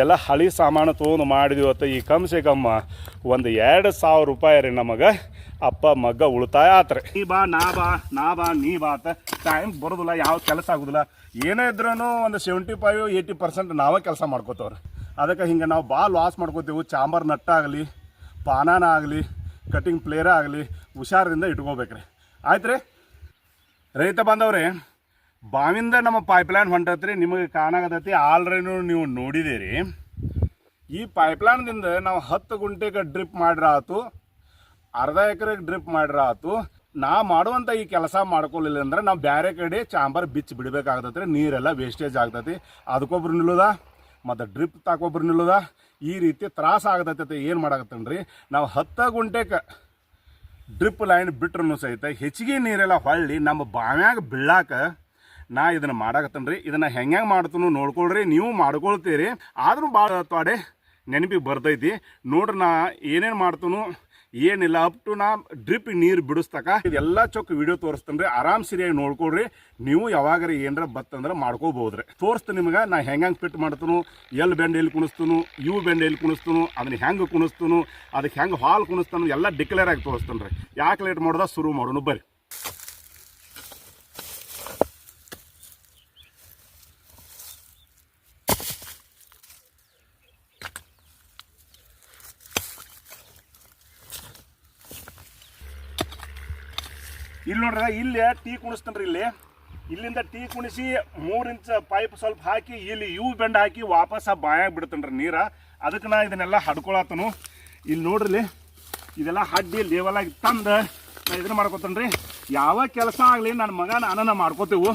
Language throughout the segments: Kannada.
ಇದೆಲ್ಲ ಹಳಿ ಸಾಮಾನು ತೊಗೊಂಡು ಅಂತ ಈ ಕಮ್ ಸೆ ಕಮ್ಮ ಒಂದು ಎರಡು ಸಾವಿರ ರೂಪಾಯಿ ರೀ ನಮಗೆ. ಅಪ್ಪ, ಮಗ್ಗ ಉಳಿತಾಯ ಆತ್ರಿ. ನೀ ಬಾ, ನಾ ಬಾ ನಾ ಬಾ, ನೀ ಬಾ ಅಂತ ಟೈಮ್ ಬರೋದಿಲ್ಲ, ಯಾವ ಕೆಲಸ ಆಗೋದಿಲ್ಲ. ಏನೇ ಇದ್ರೂ ಒಂದು ಸೆವೆಂಟಿ ಫೈವ್ ಏಯ್ಟಿ ಪರ್ಸೆಂಟ್ ನಾವೇ ಕೆಲಸ ಮಾಡ್ಕೋತವ್ರಿ. ಅದಕ್ಕೆ ಹಿಂಗೆ ನಾವು ಭಾಳ ಲಾಸ್ ಮಾಡ್ಕೋತೀವಿ. ಚಾಂಬರ್ ನಟ್ಟಾಗಲಿ ಪಾನಾನ ಆಗಲಿ ಕಟಿಂಗ್ ಪ್ಲೇರ ಆಗಲಿ, ಹುಷಾರದಿಂದ ಇಟ್ಕೋಬೇಕ್ರಿ. ಆಯ್ತು ರೀ ರೈತ ಬಾಂಧವ್ರೆ ಬಾವಿಂದ ನಮ್ಮ ಪೈಪ್ಲೈನ್ ಹೊಂಟತ್ರಿ, ನಿಮಗೆ ಕಾಣಾಗತೈತಿ ಆಲ್ರೆಡಿ ನೀವು ನೋಡಿದ್ದೀರಿ. ಈ ಪೈಪ್ಲೈನ್ದಿಂದ ನಾವು ಹತ್ತು ಗುಂಟೆಗೆ ಡ್ರಿಪ್ ಮಾಡ್ರ ಆತು ಅರ್ಧ ಎಕರೆಗೆ ಡ್ರಿಪ್ ಮಾಡ್ರ ಆತು ನಾ ಮಾಡುವಂಥ ಈ ಕೆಲಸ ಮಾಡ್ಕೊಳ್ಳಿಲ್ಲ ಅಂದ್ರೆ ನಾವು ಬೇರೆ ಕಡೆ ಚಾಂಬರ್ ಬಿಚ್ಚಿ ಬಿಡಬೇಕಾಗ್ತೈತಿ ನೀರೆಲ್ಲ ವೇಸ್ಟೇಜ್ ಆಗ್ತೈತಿ. ಅದಕ್ಕೊಬ್ರು ನಿಲ್ಲುದ? ಮತ್ತು ಡ್ರಿಪ್ ತಾಕೊಬ್ರು ನಿಲ್ಲುದ? ಈ ರೀತಿ ತ್ರಾಸ ಆಗತೈತೆ. ಏನು ಮಾಡಾಕತ್ತನ್ರಿ? ನಾವು ಹತ್ತು ಗುಂಟೆಗೆ ಡ್ರಿಪ್ ಲೈನ್ ಬಿಟ್ರೂ ಸಹಿತ ಹೆಚ್ಚಿಗೆ ನೀರೆಲ್ಲ ಹೊಳ್ಳಿ, ನಮ್ಮ ಬಾವ್ಯಾಗ ಬೀಳಾಕ ನಾ ಇದನ್ನು ಮಾಡಾಕತ್ತನ್ರಿ, ಇದನ್ನು ಹೆಂಗೆ ಮಾಡ್ತನು ನೋಡ್ಕೊಳ್ರಿ, ನೀವು ಮಾಡ್ಕೊಳ್ತೀರಿ. ಆದ್ರೂ ಭಾಳ ತೊಡೆ ನೆನಪಿಗೆ ಬರ್ತೈತಿ. ನೋಡ್ರಿ ನಾ ಏನೇನು ಮಾಡ್ತನು, ಏನಿಲ್ಲ ಅಪ್ ಟು ನಾ ಡ್ರಿಪ್ ನೀರು ಬಿಡಿಸ್ತಕ. ಇದೆಲ್ಲ ಚೊಕ್ಕ ವಿಡಿಯೋ ತೋರಿಸ್ತೇನೆ ರೀ ಆರಾಮ್ ಸರಿಯಾಗಿ ನೋಡ್ಕೊಳ್ರಿ. ನೀವು ಯಾವಾಗಾರ ಏನರ ಬತ್ತಂದ್ರೆ ಮಾಡ್ಕೋಬೋದ್ರಿ. ತೋರಿಸ್ತೀನಿ ನಿಮ್ಗೆ ನಾ ಹೆಂಗೆ ಫಿಟ್ ಮಾಡ್ತನು ಎಲ್ಲಿ ಬೆಂಡ್ ಎಲ್ಲಿ ಕುಣಿಸ್ತನು ಇವು ಬೆಂಡ್ ಎಲ್ಲಿ ಕುಣಿಸ್ತನು, ಅದನ್ನ ಹೆಂಗೆ ಕುಣಿಸ್ತನು, ಅದಕ್ಕೆ ಹೆಂಗೆ ಹಾಲು ಕುಣಿಸ್ತಾನು, ಎಲ್ಲ ಡಿಕ್ಲೇರ್ ಆಗಿ ತೋರಿಸ್ತೇನೆ ರೀ ಯಾಕೆ ಲೇಟ್ ಮಾಡೋದ, ಶುರು ಮಾಡೋಣ ಬರ್ರಿ. ಇಲ್ಲಿ ನೋಡ್ರಿ, ಇಲ್ಲಿ ಟೀ ಕುಣಿಸ್ತೇನ್ರಿ ಇಲ್ಲಿ. ಇಲ್ಲಿಂದ ಟೀ ಕುಣಿಸಿ ಮೂರು ಇಂಚ್ ಪೈಪ್ ಸ್ವಲ್ಪ ಹಾಕಿ, ಇಲ್ಲಿ ಇವು ಬೆಂಡ್ ಹಾಕಿ ವಾಪಸ್ ಆ ಬಾಯಾಗ ಬಿಡ್ತಾನ್ರಿ ನೀರ. ಅದಕ್ಕೆ ನಾ ಇದನ್ನೆಲ್ಲ ಹಡ್ಕೊಳತನು. ಇಲ್ಲಿ ನೋಡ್ರಿ ಇದೆಲ್ಲ ಹಡ್ಡಿ ಲೇವಲ್ ಆಗಿ ತಂದು ನಾ ಇದನ್ನ ಮಾಡ್ಕೊತಾನ್ರಿ. ಯಾವ ಕೆಲಸ ಆಗಲಿ ನನ್ನ ಮಗ ನಾನ ಮಾಡ್ಕೋತೇವು.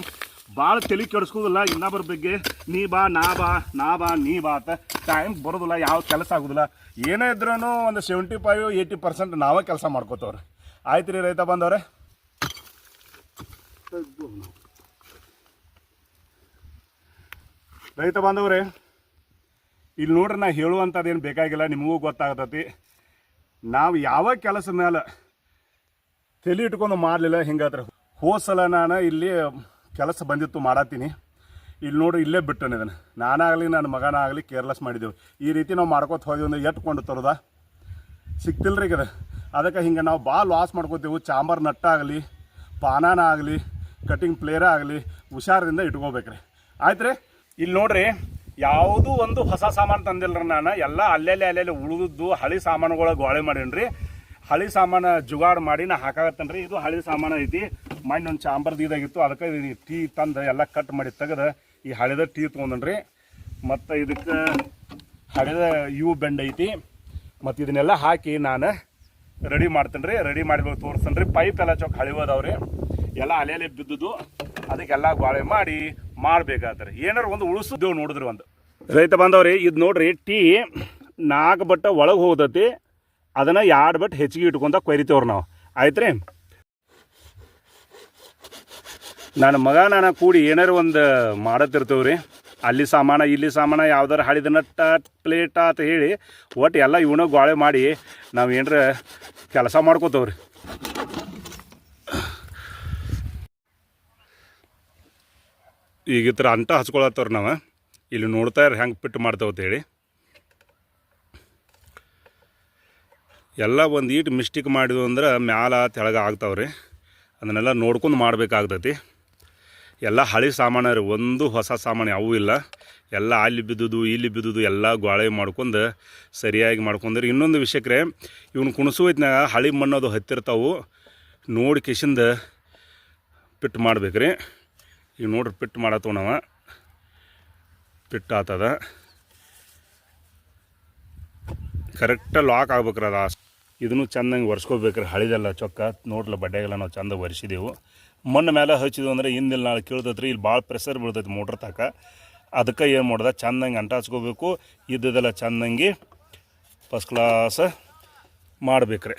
ಭಾಳ ತಲೆ ಕೆಡಿಸ್ಕೋದಿಲ್ಲ ಇನ್ನೊಬ್ಬರ ಬಗ್ಗೆ. ನೀ ಬಾ, ನಾ ಬಾ ನಾ ಬಾ, ನೀ ಬಾ ಅಂತ ಟೈಮ್ ಬರೋದಿಲ್ಲ, ಯಾವ ಕೆಲಸ ಆಗೋದಿಲ್ಲ. ಏನೇ ಇದ್ರೂ ಒಂದು ಸೆವೆಂಟಿ ಫೈವ್ ಏಯ್ಟಿ ಪರ್ಸೆಂಟ್ ನಾವೇ ಕೆಲಸ ಮಾಡ್ಕೋತವ್ರಿ. ಆಯ್ತು ರೀ ರೈತ ಬಂದವ್ರೆ. ರೈತ ಬಾಂಧವ್ರೆ, ಇಲ್ಲಿ ನೋಡ್ರಿ ನಾ ಹೇಳುವಂಥದ್ದೇನು ಬೇಕಾಗಿಲ್ಲ, ನಿಮಗೂ ಗೊತ್ತಾಗತೈತಿ. ನಾವು ಯಾವ ಕೆಲಸ ಮೇಲೆ ತಲೆ ಇಟ್ಕೊಂಡು ಮಾಡಲಿಲ್ಲ, ಹಿಂಗಾದ್ರೆ ಹೋದ ಸಲ ನಾನು ಇಲ್ಲಿ ಕೆಲಸ ಬಂದಿತ್ತು ಮಾಡತ್ತೀನಿ ಇಲ್ಲಿ ನೋಡ್ರಿ ಇಲ್ಲೇ ಬಿಟ್ಟನು ಇದನ್ನು ನಾನಾಗಲಿ, ನನ್ನ ಮಗನಾಗಲಿ ಕೇರ್ಲೆಸ್ ಮಾಡಿದ್ದೆವು ಈ ರೀತಿ ನಾವು ಮಾಡ್ಕೋತ ಹೋದೆವು ಅಂದ್ರೆ ಎಟ್ಕೊಂಡು ತರೋದ? ಸಿಕ್ತಿಲ್ರಿ ಈಗ ಅದಕ್ಕೆ ಹಿಂಗೆ ನಾವು ಭಾಳ ಲಾಸ್ ಮಾಡ್ಕೋತೀವಿ. ಚಾಂಬರ್ ನಟ್ಟಾಗಲಿ, ಪಾನಾನ ಆಗಲಿ ಕಟಿಂಗ್ ಪ್ಲೇರ ಆಗಲಿ, ಹುಷಾರದಿಂದ ಇಟ್ಕೋಬೇಕ್ರಿ. ಆಯ್ತು ರೀ ಇಲ್ಲಿ ನೋಡ್ರಿ, ಯಾವುದೂ ಒಂದು ಹೊಸ ಸಾಮಾನು ತಂದಿಲ್ರಿ ನಾನು. ಎಲ್ಲ ಅಲ್ಲೆಲ್ಲಿ ಅಲ್ಲೆಲ್ಲಿ ಉಳಿದದ್ದು ಹಳಿ ಸಾಮಾನುಗಳ ಗೋಳೆ ಮಾಡೀನಿ ಹಳಿ ಸಾಮಾನು ಜುಗಾಡ್ ಮಾಡಿ ನಾ ಹಾಕಾಗತ್ತೇನೆ ರೀ ಇದು ಹಳಿ ಸಾಮಾನು ಐತಿ. ಮಣ್ಣು ಒಂದು ಚಾಂಬರ್ದು ಇದಾಗಿತ್ತು. ಅದಕ್ಕೆ ಟೀ ತಂದು ಎಲ್ಲ ಕಟ್ ಮಾಡಿ ತೆಗೆದು ಈ ಹಳೆದ ಟೀ ತೊಗೊಂಡ್ರಿ. ಮತ್ತು ಇದಕ್ಕೆ ಹಳೆದ ಇವು ಬೆಂಡ್ ಐತಿ. ಮತ್ತು ಇದನ್ನೆಲ್ಲ ಹಾಕಿ ನಾನು ರೆಡಿ ಮಾಡ್ತೇನೆ ರೀ ರೆಡಿ ಮಾಡಿ ತೋರಿಸ್ತೇನೆ ರೀ ಪೈಪ್ ಎಲ್ಲ ಚೌಕ್ ಹಳಿವದವ್ರಿ ಎಲ್ಲ ಅಲೆಯಲ್ಲಿ ಬಿದ್ದುದು, ಅದಕ್ಕೆಲ್ಲ ಬಾಳೆ ಮಾಡಿ ಮಾಡ್ಬೇಕಾದ್ರೆ. ಏನಾರು ಒಂದು ಉಳಿಸಿದ್ದೇವು ನೋಡಿದ್ರು ಒಂದು. ರೈತ ಬಂದವ್ರಿ ಇದು ನೋಡ್ರಿ, ಟೀ ನಾಲ್ಕು ಬಟ್ಟ ಒಳಗೆ ಹೋಗ್ತತಿ ಅದನ್ನು ಎರಡು ಬಟ್ ಹೆಚ್ಚಿಗೆ ಇಟ್ಕೊಂತ ಕೊಯ್ರಿತೇವ್ರಿ ನಾವು. ಆಯ್ತು ರೀ ನನ್ನ ಮಗ ನಾನು ಕೂಡಿ ಏನಾರು ಒಂದು ಮಾಡತ್ತಿರ್ತೇವೆ ರೀ ಅಲ್ಲಿ ಸಾಮಾನ, ಇಲ್ಲಿ ಸಾಮಾನ, ಯಾವ್ದಾರು ಹಳಿದ ನಟ್ಟ ಪ್ಲೇಟ ಅಂತ ಹೇಳಿ ಒಟ್ಟು ಎಲ್ಲ ಇವನ ಗೋಳೆ ಮಾಡಿ ನಾವು ಏನರ ಕೆಲಸ ಮಾಡ್ಕೋತೇವ್ರಿ. ಈಗ ಈ ಥರ ಅಂಟ ಹಚ್ಕೊಳತ್ತವ್ರು ನಾವು. ಇಲ್ಲಿ ನೋಡ್ತಾ ಇರೋ ಹೆಂಗೆ ಪಿಟ್ಟು ಮಾಡ್ತಾವೆ ಅಂತೇಳಿ ಎಲ್ಲ ಒಂದು ಈಟ್ ಮಿಸ್ಟೇಕ್ ಮಾಡಿದ್ವು ಅಂದ್ರೆ ಮ್ಯಾಲ ತೆಳಗ ಆಗ್ತಾವ್ರಿ. ಅದನ್ನೆಲ್ಲ ನೋಡ್ಕೊಂಡು ಮಾಡ್ಬೇಕಾಗ್ತೈತಿ. ಎಲ್ಲ ಹಳೆ ಸಾಮಾನು ರೀ, ಒಂದು ಹೊಸ ಸಾಮಾನು ಯಾವೂ ಇಲ್ಲ. ಎಲ್ಲ ಅಲ್ಲಿ ಬಿದ್ದುದು, ಇಲ್ಲಿ ಬಿದ್ದುದು, ಎಲ್ಲ ಗೋಳೆ ಮಾಡ್ಕೊಂಡು ಸರಿಯಾಗಿ ಮಾಡ್ಕೊಂಡ್ರಿ. ಇನ್ನೊಂದು ವಿಷಯಕ್ಕೆ ಇವ್ನು ಕುಣಿಸೋದ್ನಾಗ ಹಳಿ ಮಣ್ಣದು ಹತ್ತಿರ್ತಾವು. ನೋಡಿ ಕಿಶಿಂದ ಪಿಟ್ ಮಾಡ್ಬೇಕ್ರಿ. ಈಗ ನೋಡ್ರಿ ಪಿಟ್ ಮಾಡತ್ತವ ನಾವು ಪಿಟ್ ಆತದ. ಕರೆಕ್ಟ ಲಾಕ್ ಆಗ್ಬೇಕ್ರಿ ಅದು. ಇದನ್ನು ಚೆಂದಂಗೆ ಒರೆಸ್ಕೋಬೇಕ್ರಿ. ಹಳಿದೆಲ್ಲ ಚೊಕ್ಕ. ನೋಡ್ಲ ಬಡ್ಡೆಗೆಲ್ಲ ನಾವು ಚೆಂದ ಒರೆಸಿದೆವು. ಮಣ್ಣು ಮೇಲೆ ಹಚ್ಚಿದ್ವು ಅಂದ್ರೆ ಹಿಂದಿಲ್ ನಾಳೆ ಕೇಳ್ತೈತ್ರಿ ಇಲ್ಲಿ ಭಾಳ ಪ್ರೆಷರ್ ಬೀಳ್ತೈತಿ ಮೋಟ್ರ್ ತಕ. ಅದಕ್ಕೆ ಏನು ಮಾಡ್ದೆ? ಚೆಂದಂಗೆ ಅಂಟಾಚ್ಕೋಬೇಕು. ಇದ್ದದೆಲ್ಲ ಚೆಂದಂಗೆ ಫಸ್ಟ್ ಕ್ಲಾಸ್ ಮಾಡ್ಬೇಕ್ರಿ.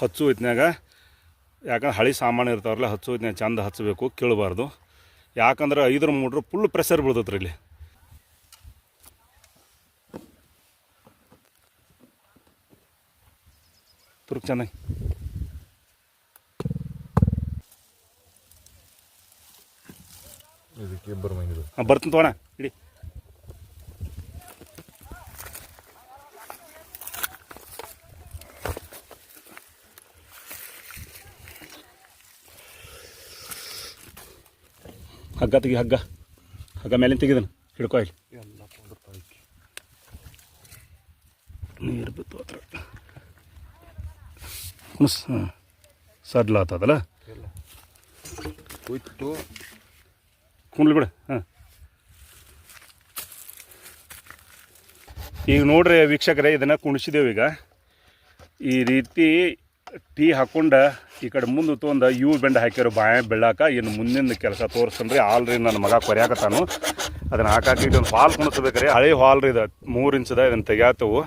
ಹಚ್ಚು ಹೊತ್ತಿನಾಗ ಯಾಕಂದ್ರೆ ಹಳಿ ಸಾಮಾನು ಇರ್ತಾವ್ರಲ್ಲ ಹಚ್ಚು ಹೊತ್ತಿನಾಗ ಚೆಂದ ಹಚ್ಚಬೇಕು, ಕೇಳಬಾರ್ದು. ಯಾಕಂದ್ರೆ ಐದರ ಮೂಡ್ರು ಫುಲ್ ಪ್ರೆಷರ್ ಬೀಳ್ತೈತ್ರಿ ಇಲ್ಲಿ. ತುರುಕ್ ಚೆನ್ನಾಗಿ ಇದಕ್ಕೆ ಇಬ್ಬರು ಹಾಂ ಬರ್ತೀನಿ ತಗೋಣ ಇಡಿ. ಹಗ್ಗ ತೆಗಿ ಹಗ್ಗ. ಹಗ್ಗ ಮೇಲಿನ ತೆಗಿದನು ಹಿಡ್ಕೊ ಇಲ್ಲಿ. ನೀರು ಬಿತ್ತು ಹತ್ರ. ಹಾಂ. ಸಡ್ಲ ಆತದಲ್ಲ? ಹೋಯ್ತು. ಕುಣ್ಲಿ ಬಿಡು ಹಾಂ. ಈಗ ನೋಡ್ರಿ ವೀಕ್ಷಕರೇ ಇದನ್ನು ಕುಣಿಸಿದೇವು ಈಗ. ಈ ರೀತಿ ಟೀ ಹಾಕೊಂಡ ಈ ಕಡೆ ಮುಂದೆ ತೊಂದು ಇವು ಬೆಂಡ ಹಾಕ್ಯಾರ ಬಾಯ ಬೆಳ್ಳಾಕ ಇನ್ನು ಮುಂದಿನ ಕೆಲಸ ತೋರಿಸ್ತನ್ರಿ ಆಲ್ರಿ ನನ್ನ ಮಗ ಕೊರ್ಯಾಕತ್ತಾನು ಅದನ್ನು ಹಾಕಾಕಿ ಇದೊಂದು ಹಾಲು ಕುಣಿಸ್ಬೇಕು ರೀ ಹಳೆ ಹಾಲ್ ರೀ ಇದು. ಮೂರು ಇಂಚದ ಇದನ್ನು ತೆಗ್ಯಾತವು.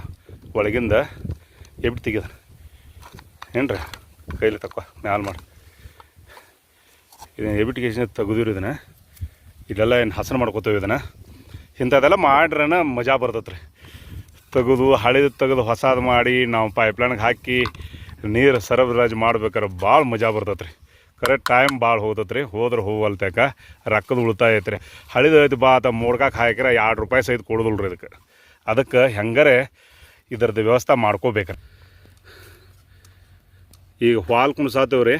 ಒಳಗಿಂದ ಎಬ್ಬಿಟ್ಟು ತೆಗ್ಯದ. ಏನ್ರಿ? ಕೈಲಿ ತಕ್ಕೋ ಮ್ಯಾಲ ಮಾಡಿ. ಇದನ್ನು ಎಬಿಟಿಗೇಷನ್ ತೆಗೆದಿರಿ ಇದನ್ನು. ಇಲ್ಲೆಲ್ಲ ಏನು ಹಸನ ಮಾಡ್ಕೋತೇವೆ ಇದನ್ನು. ಇಂಥದ್ದೆಲ್ಲ ಮಾಡ್ರನ ಮಜಾ ಬರ್ತೈತೆ ರೀ ತೆಗೆದು, ಹಳೆದು ತೆಗೆದು, ಹೊಸದು ಮಾಡಿ ನಾವು ಪೈಪ್ಲೈನ್ಗೆ ಹಾಕಿ ನೀರು ಸರಬರಾಜು ಮಾಡ್ಬೇಕಾರೆ ಭಾಳ ಮಜಾ ಬರ್ತೈತೆ ರೀ ಕರೆಕ್ಟ್ ಟೈಮ್ ಭಾಳ ಹೋಗ್ತೈತ್ರಿ ಹೋದ್ರೆ ಹೋಗಲ್ತಕ ರೊಕ್ಕದ ಉಳಿತಾಯ ಐತ್ರಿ. ರೀ ಹಳಿದು ಐತೆ ಬಾ ಆತ, ಮೋಡ್ಕಾಕ್ ಹಾಕಿರ ಎರಡು ರೂಪಾಯಿ ಸಹಿತ ಕೊಡೋದಿಲ್ಲ ರೀ ಇದಕ್ಕೆ. ಅದಕ್ಕೆ ಹೆಂಗಾರೆ ಇದ್ರದ್ದು ವ್ಯವಸ್ಥೆ ಮಾಡ್ಕೋಬೇಕ್ರಿ. ಈಗ ಹಾಲ್ ಕುಣ್ಸಾತೇವೆ ರೀ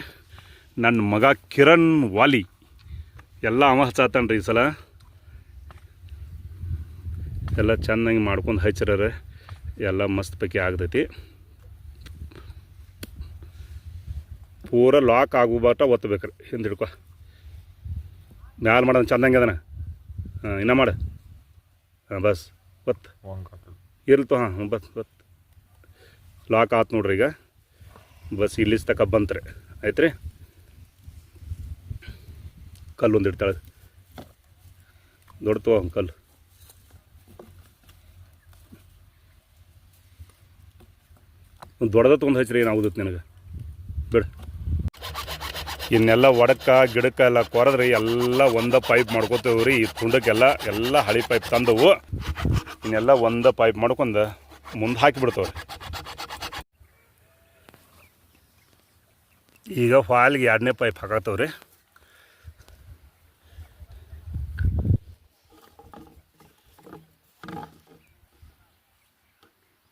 ನನ್ನ ಮಗ ಕಿರಣ್ ವಾಲಿ. ಎಲ್ಲ ಅವ ರೀ ಈ ಸಲ. ಎಲ್ಲ ಚೆನ್ನಾಗಿ ಮಾಡ್ಕೊಂಡು ಹಚ್ಚಿರ ಎಲ್ಲ ಮಸ್ತ್ ಪೈಕಿ ಆಗ್ತೈತಿ. ಪೂರ ಲಾಕ್ ಆಗುಬಾಟ ಒತ್ತಬೇಕ್ರಿ ಹಿಂದೆ ಹಿಡ್ಕೊ. ಮ್ಯಾಲ ಮಾಡೋದು ಚಂದಂಗೆ ಅದನ ಹಾಂ ಇನ್ನೂ ಮಾಡು. ಹಾಂ ಬಸ್. ಒತ್ತು. ಇರ್ಲ್ತು ಹಾಂ ಬಸ್ ಬತ್ ಲಾಕ್ ಆತು ನೋಡ್ರಿ ಈಗ. ಬಸ್ ಇಲ್ಲಿ ತಕ ಬಂತ್ರಿ. ಆಯ್ತು ರೀ ಕಲ್ಲು ಒಂದು ಇಡ್ತಾಳೆ. ದೊಡ್ಡ ತಗೋ ಕಲ್ಲು. ಒಂದು ದೊಡ್ಡದ ತೊಗೊಂಡು ಹಚ್ಚಿರಿ ಏನಾಗುದತ್ತೆ ನಿನಗೆ. ಬಿಡು. ಇನ್ನೆಲ್ಲ ಒಡಕ ಗಿಡಕ್ಕ ಎಲ್ಲ ಕೊರದ್ರಿ, ಎಲ್ಲ ಒಂದ ಪೈಪ್ ಮಾಡ್ಕೋತೇವೆ ರೀ ಈ ತುಂಡಕ್ಕೆಲ್ಲ ಎಲ್ಲ ಹಳಿ ಪೈಪ್ ತಂದವು. ಇನ್ನೆಲ್ಲ ಒಂದ ಪೈಪ್ ಮಾಡ್ಕೊಂಡು ಮುಂದೆ ಹಾಕಿಬಿಡ್ತೇವೆ ಈಗ ಫಾಲ್ಗೆ ಎರಡನೇ ಪೈಪ್ ಹಾಕತ್ತವ್ರಿ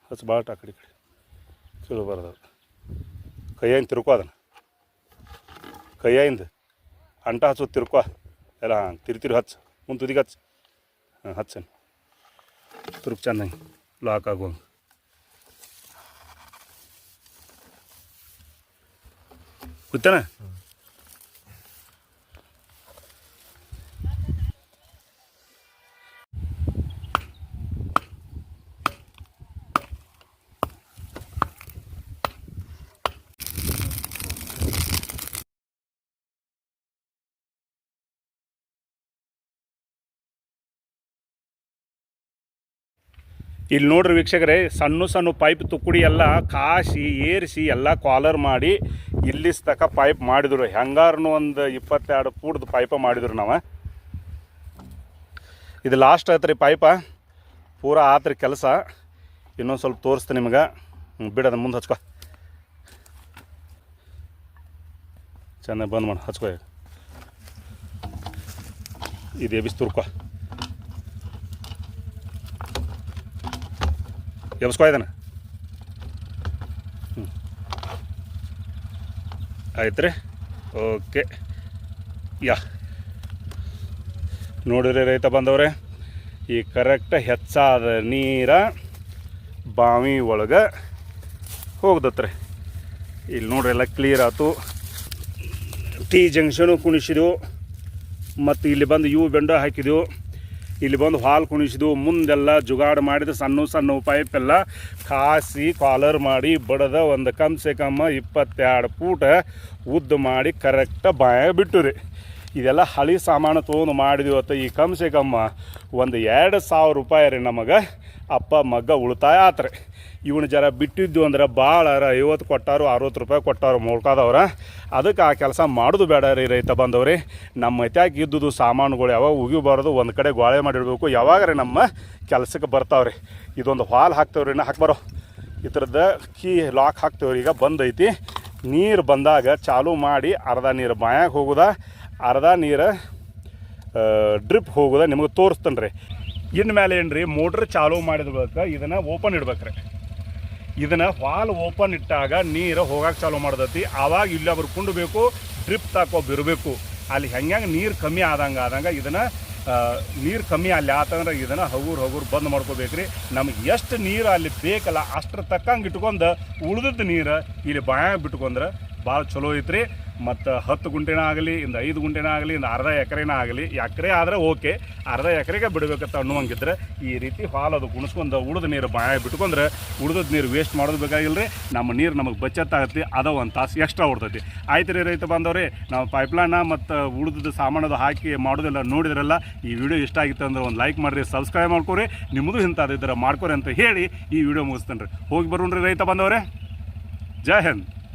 ಹಚ್ಚ ಭಾಳ ಆ ಕಡೆ. ಚಲೋ ಬರ್ತದೆ ಕೈಯಿಂದ ತಿರ್ಕೋ ಅದನ್ನು. ಕೈಯಿಂದ ಅಂಟ ಹಚ್ಚು ತಿರ್ಕೋ ಎಲ್ಲ ಹಾಂ ತಿರು ತಿರು ಹಚ್ಚ, ಮುಂದೆ ತುದಿಗೆ ಹಚ್ಚ. ಹಾಂ ಹಚ್ಚನ್ ತುರುಕ್ ಚೆನ್ನಾಗಿ ಲಾಕ್ ಆಗುವಂಗೆ ಗೊತ್ತೇನ? ಇಲ್ಲಿ ನೋಡ್ರಿ ವೀಕ್ಷಕರೇ, ಸಣ್ಣ ಸಣ್ಣ ಪೈಪ್ ತುಕ್ಕುಡಿ ಎಲ್ಲ ಕಾಸಿ ಏರಿಸಿ ಎಲ್ಲ ಕಾಲರ್ ಮಾಡಿ ಇಲ್ಲಿಸ್ ತಕ ಪೈಪ್ ಮಾಡಿದ್ರು. ಹೆಂಗಾರನು ಒಂದು ಇಪ್ಪತ್ತೆರಡು ಫೂಟ್ದು ಪೈಪ ಮಾಡಿದ್ರು ನಾವು. ಇದು ಲಾಸ್ಟ್ ಐತ್ರಿ ಪೈಪ ಪೂರ ಆತ್ರಿ ಕೆಲಸ. ಇನ್ನೊಂದು ಸ್ವಲ್ಪ ತೋರಿಸ್ತೀನಿ ನಿಮ್ಗೆ. ಬಿಡದ ಮುಂದೆ ಹಚ್ಕೋ. ಚೆನ್ನಾಗಿ ಬಂದ್ ಮಾಡಿ, ಹಚ್ಕೋ ಇದೇ ಇದು ಎಬಿಸ್ ತುರ್ಕೊ. ಎಬ್ಸ್ಕೊ ಇದನ್ನ. ಹ್ಞೂ ಆಯ್ತು ರೀ ಓಕೆ. ಯಾ. ನೋಡಿರಿ ರೈತ ಬಂದವ್ರೆ, ಈ ಕರೆಕ್ಟ್ ಹೆಚ್ಚಾದ ನೀರ ಬಾವಿ ಒಳಗೆ ಹೋಗ್ದತ್ರಿ. ಇಲ್ಲಿ ನೋಡ್ರಿ ಎಲ್ಲ ಕ್ಲಿಯರ್ ಆಯ್ತು ಟಿ ಜಂಕ್ಷನು ಕುಣಿಸಿದೆವು. ಮತ್ತು ಇಲ್ಲಿ ಬಂದು ಇವು ಬೆಂಡ ಹಾಕಿದೆವು. ಇಲ್ಲಿ ಬಂದು ಹಾಲು ಕುಣಿಸಿದ್ವು ಮುಂದೆಲ್ಲ ಜುಗಾಡ್ ಮಾಡಿದ ಸಣ್ಣ ಸಣ್ಣ ಪೈಪ್ ಎಲ್ಲ ಕಾಸಿ ಕಾಲರ್ ಮಾಡಿ ಬಡದ ಒಂದು ಕಮ್ ಸೆ ಕಮ್ಮ ಇಪ್ಪತ್ತೆರಡು ಫೂಟ ಉದ್ದ ಮಾಡಿ ಕರೆಕ್ಟ ಬಾಯ ಬಿಟ್ಟು ರೀ. ಇದೆಲ್ಲ ಹಳಿ ಸಾಮಾನು ತೊಗೊಂಡು ಮಾಡಿದ್ವಿ ಅಂತ ಈ ಕಮ್ ಸೆ ಕಮ್ಮ ಒಂದು ಎರಡು ಸಾವಿರ ರೂಪಾಯಿ ರೀ ನಮಗೆ. ಅಪ್ಪ, ಮಗ್ಗ ಉಳಿತಾಯ ಆತ್ರಿ. ಇವನು ಜರ ಬಿಟ್ಟಿದ್ದು ಅಂದ್ರೆ ಭಾಳ ಐವತ್ತು ಕೊಟ್ಟಾರು, ಅರವತ್ತು ರೂಪಾಯಿ ಕೊಟ್ಟಾರು ಮುಳ್ಕಾದವ್ರ ಅದಕ್ಕೆ ಆ ಕೆಲಸ ಮಾಡೋದು ಬೇಡ ರೀ ರೈತ ಬಂದವ್ರಿ. ನಮ್ಮ ಮತ್ಯಾಗ ಇದ್ದುದು ಸಾಮಾನುಗಳು ಯಾವಾಗ ಉಗಿಬಾರ್ದು ಒಂದು ಕಡೆ ಗೋಳೆ ಮಾಡಿಡಬೇಕು. ಯಾವಾಗ ರೀ ನಮ್ಮ ಕೆಲಸಕ್ಕೆ ಬರ್ತಾವ್ರಿ. ಇದೊಂದು ಹಾಲ್ ಹಾಕ್ತೇವ್ರಿ ನಾ ಹಾಕ್ಬಾರೋ ಈ ಥರದ ಕೀ ಲಾಕ್ ಹಾಕ್ತೇವ್ರಿ. ಈಗ ಬಂದೈತಿ. ನೀರು ಬಂದಾಗ ಚಾಲು ಮಾಡಿ ಅರ್ಧ ನೀರು ಬಾಯಾಗ ಹೋಗುದ. ಅರ್ಧ ನೀರು ಡ್ರಿಪ್ ಹೋಗುದ ನಿಮಗೆ ತೋರಿಸ್ತಾನೆ ರೀ. ಇನ್ಮೇಲೆ ಏನು ರೀ ಮೋಟ್ರ್ ಚಾಲು ಮಾಡಿದ ಬಳಿಕ ಇದನ್ನು ಓಪನ್ ಇಡ್ಬೇಕು ರೀ ಇದನ್ನು ವಾಲ್ ಓಪನ್ ಇಟ್ಟಾಗ ನೀರು ಹೋಗಕ್ಕೆ ಚಾಲು ಮಾಡ್ದತಿ ಆವಾಗ ಇಲ್ಲ ಬರ್ಕೊಂಡು ಡ್ರಿಪ್ ತಾಕೋ ಬಿರಬೇಕು. ಅಲ್ಲಿ ಹೆಂಗೆ ನೀರು ಕಮ್ಮಿ ಆದಂಗೆ ಆದಂಗೆ ಇದನ್ನು ನೀರು ಕಮ್ಮಿ ಅಲ್ಲಿ ಆತಂದ್ರೆ ಇದನ್ನು ಹಗುರು ಹಗುರು ಬಂದ್ ಮಾಡ್ಕೋಬೇಕ್ರಿ. ನಮಗೆ ಎಷ್ಟು ನೀರು ಅಲ್ಲಿ ಬೇಕಲ್ಲ ಅಷ್ಟರ ತಕ್ಕಂಗೆ ಇಟ್ಕೊಂಡು ಉಳಿದದ್ದು ನೀರು ಇಲ್ಲಿ ಬಾಯಾಗ ಬಿಟ್ಕೊಂಡ್ರೆ ಭಾಳ ಚಲೋ ಐತ್ರಿ. ಮತ್ತು ಹತ್ತು ಗುಂಟೆನ ಆಗಲಿ, ಇಂದ ಐದು ಗುಂಟೆನ ಆಗಲಿ, ಇಂದ ಅರ್ಧ ಎಕರೆನ ಆಗಲಿ, ಎಕರೆ ಆದರೆ ಓಕೆ, ಅರ್ಧ ಎಕರೆಗೆ ಬಿಡಬೇಕಂತ ಅನ್ನುವಂಗಿದ್ರೆ ಈ ರೀತಿ ಹಾಲು ಅದು ಗುಣಿಸ್ಕೊಂಡು ಉಳಿದ ನೀರು ಬಾಯ ಬಿಟ್ಕೊಂಡ್ರೆ ಉಳಿದದ ನೀರು ವೇಸ್ಟ್ ಮಾಡೋದು ಬೇಕಾಗಿಲ್ಲ ನಮ್ಮ ನೀರು ನಮಗೆ ಬಚ್ಚತ್ತಾಗತ್ತೆ, ಅದ ಒಂದು ತಾಸು ಎಕ್ಸ್ಟ್ರಾ ಹೊಡ್ತೈತಿ. ಆಯ್ತು ರೀ ರೈತ ಬಂದವ್ರಿ ನಾವು ಪೈಪ್ಲೈನ ಮತ್ತು ಉಳಿದ ಸಾಮಾನದು ಹಾಕಿ ಮಾಡೋದೆಲ್ಲ ನೋಡಿದ್ರಲ್ಲ, ಈ ವಿಡಿಯೋ ಇಷ್ಟ ಆಗಿತ್ತು ಅಂದ್ರೆ ಒಂದು ಲೈಕ್ ಮಾಡಿರಿ ಸಬ್ಸ್ಕ್ರೈಬ್ ಮಾಡ್ಕೊರಿ, ನಿಮ್ಮದು ಇಂಥದ್ದು ಇದ್ರೆ ಮಾಡ್ಕೊರಿ ಅಂತ ಹೇಳಿ ಈ ವಿಡಿಯೋ ಮುಗಿಸ್ತೇನೆ ರೀ ಹೋಗಿ ಬರೋಣ್ರಿ ರೈತ ಬಂದವರೇ ಜೈ ಹಿಂದ್.